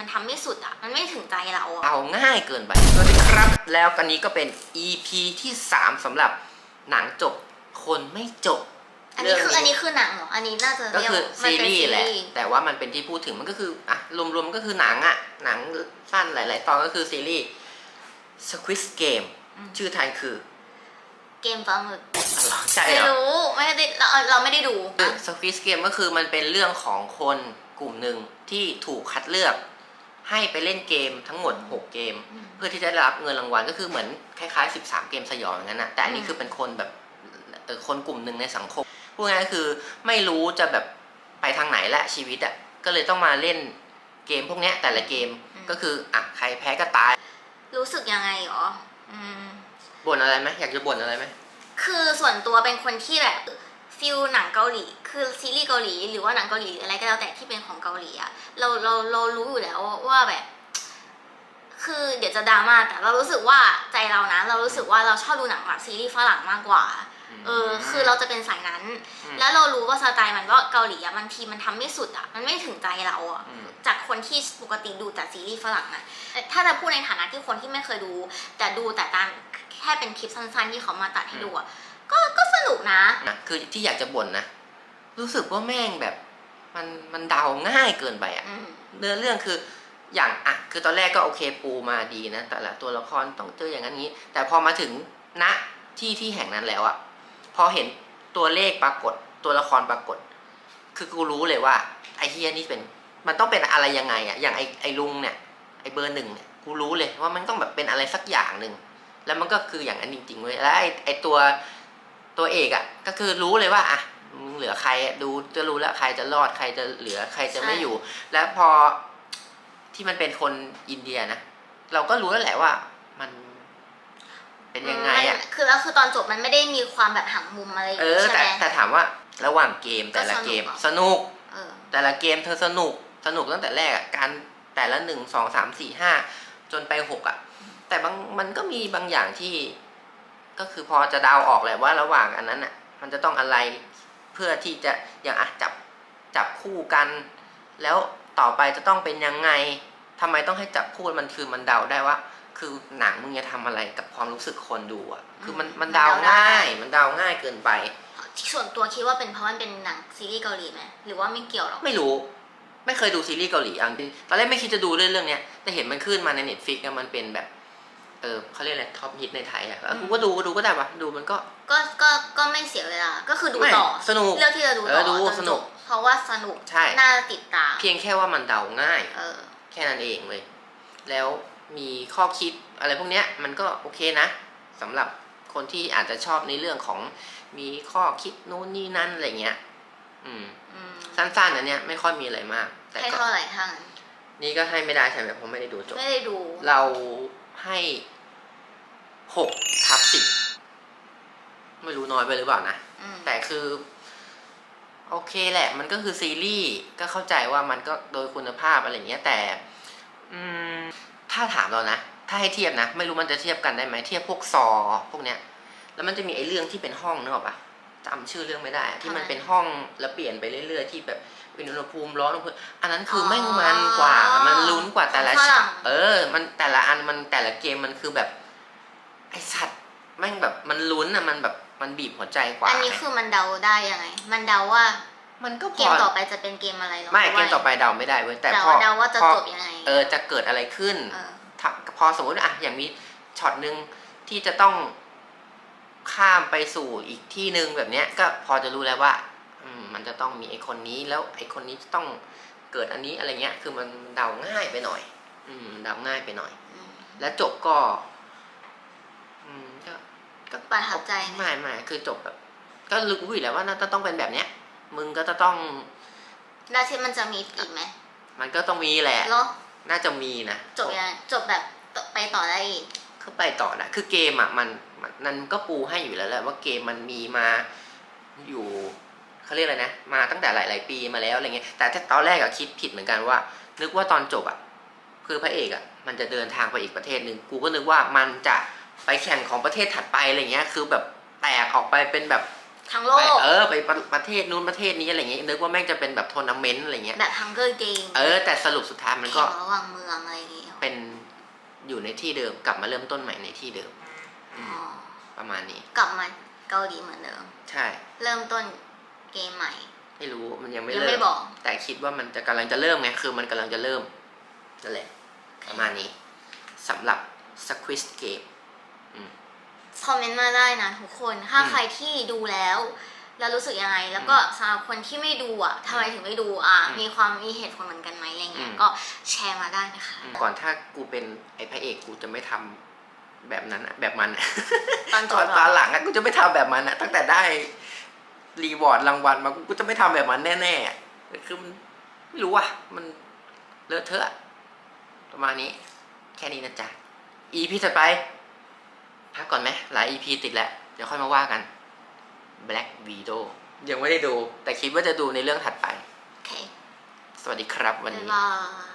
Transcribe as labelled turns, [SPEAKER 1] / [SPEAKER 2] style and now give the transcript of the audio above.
[SPEAKER 1] มันทำไม่สุดอะมันไม่ถึงใจเราอะ
[SPEAKER 2] เอาง่ายเกินไป สวัสดีครับ แล้วกันนี้ก็เป็น EP ที่ 3สำหรรับหนังจบ คนไม่จบ
[SPEAKER 1] อันนี้คือ
[SPEAKER 2] เรื่
[SPEAKER 1] อั
[SPEAKER 2] ง
[SPEAKER 1] นนี้คือหนังเหรอ อันนี้น่าจะ
[SPEAKER 2] ก็
[SPEAKER 1] เรียก
[SPEAKER 2] คือ
[SPEAKER 1] มัน
[SPEAKER 2] ซี
[SPEAKER 1] เป็น
[SPEAKER 2] รีส์แหละ
[SPEAKER 1] ซีรีส์
[SPEAKER 2] แต่ว่ามันเป็นที่พูดถึงมันก็คืออะรวมๆก็คือหนังอะหนังสั้นหลาย ๆ ตอนก็คือซีรีส์ Squid Game ชื่อไทยคือ
[SPEAKER 1] เกมปลาหมึก
[SPEAKER 2] อะไรใช่
[SPEAKER 1] ไม่
[SPEAKER 2] เหรอ
[SPEAKER 1] รู้ไม่ได้เราเราไม่ได้ดู
[SPEAKER 2] คือ Squid Game ก็คือมันเป็นเรื่องของคนกลุ่มหนึ่งที่ถูกคัดเลือก ให้ไปเล่นเกมทั้งหมด 6 เกม
[SPEAKER 1] อืม
[SPEAKER 2] เพื่อที่จะได้รับเงินรางวัลก็คือเหมือนคล้ายๆ 13 เกมสยองอย่างนั้นนะแต่อันนี้
[SPEAKER 1] อืม
[SPEAKER 2] คือเป็นคนแบบเอ่อคนกลุ่มหนึ่งในสังคมพูดง่ายๆคือไม่รู้จะแบบไปทางไหนละชีวิตอะ่ะก็เลยต้องมาเล่นเกมพวกเนี้ยแต่ละเกมก็คืออะใครแพ้ก็ตาย
[SPEAKER 1] รู้สึกยังไงหรออืม
[SPEAKER 2] บ่นอะไรไหมอยากจะบ่นอะไรไหม
[SPEAKER 1] คือส่วนตัวเป็นคนที่แบบ ฟิลหนังเกาหลี คือซีรีส์เกาหลี หรือว่าหนังเกาหลีหรืออะไรก็แล้วแต่ที่เป็นของเกาหลีอะเราเราเรารู้อยู่แล้วว่าแบบ คือเดี๋ยวจะดราม่าแต่เรารู้สึกว่าใจเรานะ เรารู้สึกว่าเราชอบดูหนังแบบซีรีส์ฝรั่งมากกว่า เออ คือเราจะเป็นสายนั้น
[SPEAKER 2] อืม
[SPEAKER 1] แล้วเรารู้ว่าสไตล์มันว่าเกาหลีอะบางทีมันทำไม่สุดอะมันไม่ถึงใจเราอะ
[SPEAKER 2] อืม
[SPEAKER 1] จากคนที่ปกติดูแต่ซีรีส์ฝรั่งอะเอ่อถ้าจะพูดในฐานะที่คนที่ไม่เคยดู แต่ดูแต่ตามแค่เป็นคลิปสั้นๆที่เขามาตัดให้ดูอะ ก็ก็สนุกนะ
[SPEAKER 2] นะคือที่อยากจะบ่นนะ รู้สึกว่าแม่งแบบมันมันเดาง่ายเกินไปอะ
[SPEAKER 1] อืม
[SPEAKER 2] เนื้อเรื่องคืออย่างอะคือตอนแรกก็โอเคปูมาดีนะ แต่ละตัวละครต้องเจออย่างนั้นนี้ แต่พอมาถึงณที่ที่แห่งนั้นแล้วอะพอเห็นตัวเลขปรากฏตัวละครปรากฏ คือกูรู้เลยว่า ไอ้เฮียนี่เป็น มันต้องเป็นอะไรยังไงอะอย่างไอ้ไอ้ลุงเนี่ย ไอ้เบอร์หนึ่งเนี่ยกูรู้เลยว่ามันต้องแบบเป็นอะไรสักอย่างหนึ่ง แล้วมันก็คืออย่างนั้นจริงๆเว้ยแล้วไอ้ไอ้ตัว ตัวเอกอะก็คือรู้เลยว่าอะมึงเหลือใครอะดูจะรู้แล้วใครจะรอดใครจะเหลือใครจะไม่
[SPEAKER 1] ใช่
[SPEAKER 2] อยู่ แล้วพอที่มันเป็นคนอินเดียนะเราก็รู้แล้วแหละว่ามันเป็นยังไงอะ
[SPEAKER 1] มันคือแล้วคือตอนจบมันไม่ได้มีความแบบหักมุมอะไร
[SPEAKER 2] เออ
[SPEAKER 1] ใช่
[SPEAKER 2] แต่
[SPEAKER 1] ไหม
[SPEAKER 2] แต่ถามว่าระหว่างเกมแต่ละ
[SPEAKER 1] ก็สนุก
[SPEAKER 2] เกม
[SPEAKER 1] เหรอ
[SPEAKER 2] สนุก
[SPEAKER 1] เออ
[SPEAKER 2] แต่ละเกมเธอสนุกสนุกตั้งแต่แรกอะการแต่ละหนึ่งสองสามสี่ห้าจนไปหกอะ แต่บางมันก็มีบางอย่างที่ ก็คือพอจะเดาออกแหละว่าระหว่างอันนั้นอะ มันจะต้องอะไรเพื่อที่จะอย่างอะจับจับคู่กัน แล้วต่อไปจะต้องเป็นยังไงทำไมต้องให้จับคู่มันคือมันเดาได้ว่า คือหนังมึงจะทำอะไรกับความรู้สึกคนดูอะคือมัน
[SPEAKER 1] อืม
[SPEAKER 2] มันเดา
[SPEAKER 1] มันเดาได้
[SPEAKER 2] ง่าย มันเดาง่ายเกินไป
[SPEAKER 1] ส่วนตัวคิดว่าเป็นเพราะมันเป็นหนังซีรีส์เกาหลีไหมหรือว่าไม่เกี่ยวหรอก
[SPEAKER 2] ไม่รู้ไม่เคยดูซีรีส์เกาหลีอังตอนแรกไม่คิดจะดูเรื่องเรื่องเนี้ยแต่เห็นมันขึ้นมาในเน็ตฟิกมันเป็นแบบ เออเขาเรียกอะไรท็อปฮิตในไทยอะแล้วกูก็ดูก็ดูก็ได้วะดูมันก็
[SPEAKER 1] ก็ก็ก็ไม่เสียเวลา ก็คือดู
[SPEAKER 2] ไม่
[SPEAKER 1] ต่อ
[SPEAKER 2] สนุก
[SPEAKER 1] เลือกที่จะดู
[SPEAKER 2] เอ
[SPEAKER 1] ต่
[SPEAKER 2] อ
[SPEAKER 1] อ
[SPEAKER 2] ดู
[SPEAKER 1] จน
[SPEAKER 2] ส
[SPEAKER 1] จ
[SPEAKER 2] นุก
[SPEAKER 1] บเพราะว่าสนุก
[SPEAKER 2] ใช่
[SPEAKER 1] น่าติดตาม
[SPEAKER 2] เพียงแค่ว่ามันเดาง่าย
[SPEAKER 1] เออ
[SPEAKER 2] แค่นั้นเองเลย แล้วมีข้อคิดอะไรพวกเนี้ย มันก็โอเคนะสำหรับคนที่อาจจะชอบในเรื่องของมีข้อคิดนู่นนี่นั่นอะไรเงี้ยอืม
[SPEAKER 1] อืม
[SPEAKER 2] สั้นๆอันเนี้ยไม่ค่อยมีอะไรมาก แต่
[SPEAKER 1] ให้
[SPEAKER 2] ก็
[SPEAKER 1] เท่าไหร่ทั้งนั้น
[SPEAKER 2] นี่ก็ให้ไม่ได้ใช่ไหมเพราะไม่ได้ดูจบ
[SPEAKER 1] ไม่ได้ดู
[SPEAKER 2] เราให้ หกทับสิบไม่รู้น้อยไปหรือเปล่านะ
[SPEAKER 1] อืม
[SPEAKER 2] แต่คือ โอเคแหละ มันก็คือซีรีส์ก็เข้าใจว่ามันก็โดยคุณภาพอะไรอย่างเงี้ยแต่ อืม ถ้าถามเรานะ ถ้าให้เทียบนะ ไม่รู้มันจะเทียบกันได้ไหมเทียบพวกซอ พวกเนี้ย แล้วมันจะมีไอ้เรื่องที่เป็นห้องนึกออกปะจำชื่อเรื่องไม่ได้ ที่มันเป็นห้องแล้วเปลี่ยนไปเรื่อยๆที่แบบเป็นอุณหภูมิร้อนอุณหภูมิอันนั้นคืออ
[SPEAKER 1] อ
[SPEAKER 2] แม่งมันกว่า มันลุ้นกว่าแต่ละ
[SPEAKER 1] ของฝรั่ง
[SPEAKER 2] เออ มันแต่ละอันมันแต่ละเกมมันคือแบบ ไอสัตว์แม่งแบบมันลุ้นอะมันแบบมันบีบหัวใจกว่า
[SPEAKER 1] อันนี้
[SPEAKER 2] ไง
[SPEAKER 1] คือมันเดาได้ยังไง มันเดาว่า
[SPEAKER 2] มันก็พ
[SPEAKER 1] เก
[SPEAKER 2] อ
[SPEAKER 1] มต่อไปจะเป็นเกมอะไรหรอ
[SPEAKER 2] ไม่
[SPEAKER 1] หรื
[SPEAKER 2] เกมต่อไปเดาไม่ได้เว้ยแต่
[SPEAKER 1] แต่
[SPEAKER 2] พอ
[SPEAKER 1] ว่าเดาว่าจะ
[SPEAKER 2] พอ
[SPEAKER 1] จบยังไง
[SPEAKER 2] เออจะเกิดอะไรขึ้น
[SPEAKER 1] เออ
[SPEAKER 2] ถ้าพอสมมติอะอย่างมีช็อตหนึ่งที่จะต้องข้ามไปสู่อีกที่หนึ่งแบบเนี้ย ก็พอจะรู้แล้วว่าอืมมันจะต้องมีไอ้คนนี้แล้วไอ้คนนี้จะต้องเกิดอันนี้อะไรเงี้ย คือมันเดาง่ายไปหน่อย อืมเดาง่ายไปหน่อย
[SPEAKER 1] อืม
[SPEAKER 2] และจบก็อืมก็ก็
[SPEAKER 1] ประทับใจไหม
[SPEAKER 2] ไม่ไม่คือจบแบบ ก็รู้อยู่แล้วว่าน่าจะต้องเป็นแบบเนี้ย มึงก็จะต้อง
[SPEAKER 1] แล้วที่มันจะมีอีกไหม
[SPEAKER 2] มันก็ต้องมีแหละ
[SPEAKER 1] แล้ว
[SPEAKER 2] น่าจะมีนะ
[SPEAKER 1] จบยังไงจบแบบไปต่อได้อีก
[SPEAKER 2] คือไปต่อนะคือเกมอะมันมันมันก็ปูให้อยู่แล้วแหละว่าเกมมันมีมาอยู่เขาเรียกอะไรนะ มาตั้งแต่หลาย ๆ ปีมาแล้วอะไรเงี้ยแต่ตอนแรกอะคิดผิดเหมือนกันว่า นึกว่าตอนจบอะคือพระเอกอะมันจะเดินทางไปอีกประเทศหนึ่งกูก็นึกว่ามันจะ ไปแข่งของประเทศถัดไปอะไรเงี้ย คือแบบแตกออกไปเป็นแบบ
[SPEAKER 1] ทั้งโล
[SPEAKER 2] ไป
[SPEAKER 1] ก
[SPEAKER 2] เออไปประประเทศนู้นประเทศนี้อะไรเงี้ยนึกว่าแม่งจะเป็นแบบทัวร์นาเมนต์อะไรเงี้ย
[SPEAKER 1] แบบ Hunger Game
[SPEAKER 2] เออ แต่สรุปสุดท้ายมันก็
[SPEAKER 1] แข่งระหว่างเมืองอะไรอย่างเงี้ย
[SPEAKER 2] เป็นอยู่ในที่เดิมกลับมาเริ่มต้นใหม่ในที่เดิม อื
[SPEAKER 1] อ๋
[SPEAKER 2] ม
[SPEAKER 1] อ
[SPEAKER 2] ประมาณนี้
[SPEAKER 1] กลับมาเกาหลีเหมือนเดิม
[SPEAKER 2] ใช่
[SPEAKER 1] เริ่มต้นเกมใหม่
[SPEAKER 2] ไม่รู้มันยังไม่
[SPEAKER 1] ยัง
[SPEAKER 2] เริ่
[SPEAKER 1] ไม่
[SPEAKER 2] ม
[SPEAKER 1] บอก
[SPEAKER 2] แต่คิดว่ามันจะกำลังจะเริ่มไงคือมันกำลังจะเริ่มนั่นแหละประมาณนี้สำหรับ Squid Game
[SPEAKER 1] คอมเมนต์มาได้นะทุกคนถ้า
[SPEAKER 2] อืม
[SPEAKER 1] ใครที่ดูแล้ว แล้วรู้สึกยังไง แล้วก็สำหรับคนที่ไม่ดูอะทำไมถึงไม่ดูอะ
[SPEAKER 2] อืม
[SPEAKER 1] มีความมีเหตุผลเหมือนกันไหมอะไรเงี้ย
[SPEAKER 2] อืม
[SPEAKER 1] ก็แชร์มาได้นะคะ
[SPEAKER 2] ก่อนถ้ากูเป็นไอ้พระเอกกูจะไม่ทำแบบนั้นอะแบบมันอะ
[SPEAKER 1] ตอนจ
[SPEAKER 2] ต
[SPEAKER 1] บ
[SPEAKER 2] อน
[SPEAKER 1] เหรอ
[SPEAKER 2] ตอนหลังอะกูจะไม่ทำแบบมันอะตั้งแต่ได้รีวอร์ดรางวัลมากูกูจะไม่ทำแบบมันแน่ๆอะคือมันไม่รู้อะมันเลอะเทอะประมาณนี้ แค่นี้นะจ๊ะ EP ถัดไปพักก่อน ไหมหลาย EP ติดแล้ว เดี๋ยวค่อยมาว่ากัน Black Widow ยังไม่ได้ดู แต่คิดว่าจะดูในเรื่องถัดไป
[SPEAKER 1] โอเค
[SPEAKER 2] สวัสดีครับวัน
[SPEAKER 1] บ๊าย
[SPEAKER 2] นี้
[SPEAKER 1] บาย